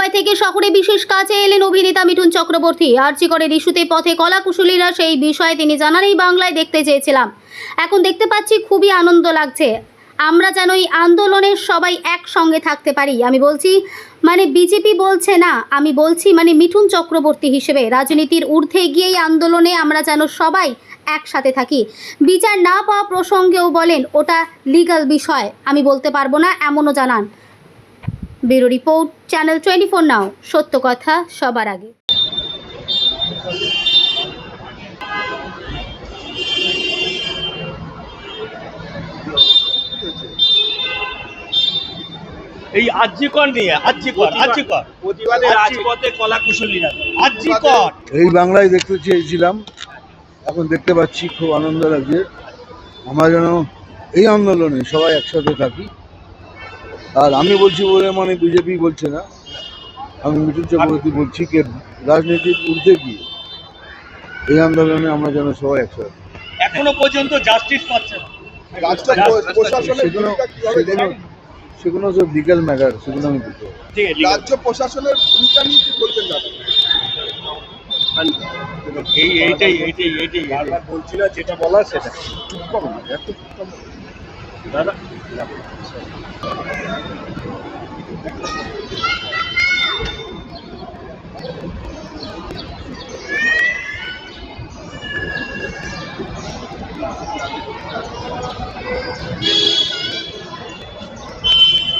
মুম্বাই থেকে শহরে বিশেষ কাজে এলেন অভিনেতা মিঠুন চক্রবর্তী। আর্চিকরের ইস্যুতে পথে কলাকুশলীরা, সেই বিষয়ে তিনি জানান, এই বাংলায় দেখতে চেয়েছিলাম। এখন দেখতে পাচ্ছি খুবই আনন্দ লাগছে। আমরা যেন এই আন্দোলনের সবাই একসঙ্গে থাকতে পারি। আমি বলছি মানে বিজেপি বলছে না, আমি বলছি মানে মিঠুন চক্রবর্তী হিসেবে রাজনীতির ঊর্ধ্বে গিয়ে এই আন্দোলনে আমরা যেন সবাই একসাথে থাকি। বিচার না পাওয়া প্রসঙ্গেও বলেন, ওটা লিগ্যাল বিষয়। আমি বলতে পারব না, এমনও জানান। Bureau report channel twenty four now সত্য কথা সবার আগে। এই আর্যিকর নিয়ে আর্যিকর আর্যিকর। প্রতিবাদে রাজপথে কলা কুশলীরা আর্যিকর। এই বাংলায় দেখতে চেয়েছিলাম এখন দেখতে পাচ্ছি খুব আনন্দ লাগছে। আমরা যেন এই আন্দোলনে সবাই একসাথে থাকি। আর আমি বলছি বলে মানে বিজেপি বলছে না। আমি মিঠুন চক্রবর্তী বলছি যে রাজনীতির ঊর্ধ্বে গিয়ে এই আন্দোলনে আমরা যেন সবাই একসাথে এখনও পর্যন্ত জাস্টিস পাচ্ছে না। রাজ্য প্রশাসনের সেগুলো সেগুলো সব লিগাল ম্যাটার সেগুলো আমি বুঝতে পারি। ঠিক আছে, ঠিক আছে। রাজ্য প্রশাসনের ভূমিকা নিয়ে কি বলবেন এইটাই এইটাই এইটাই বলছি না যেটা বলা সেটা। đó đó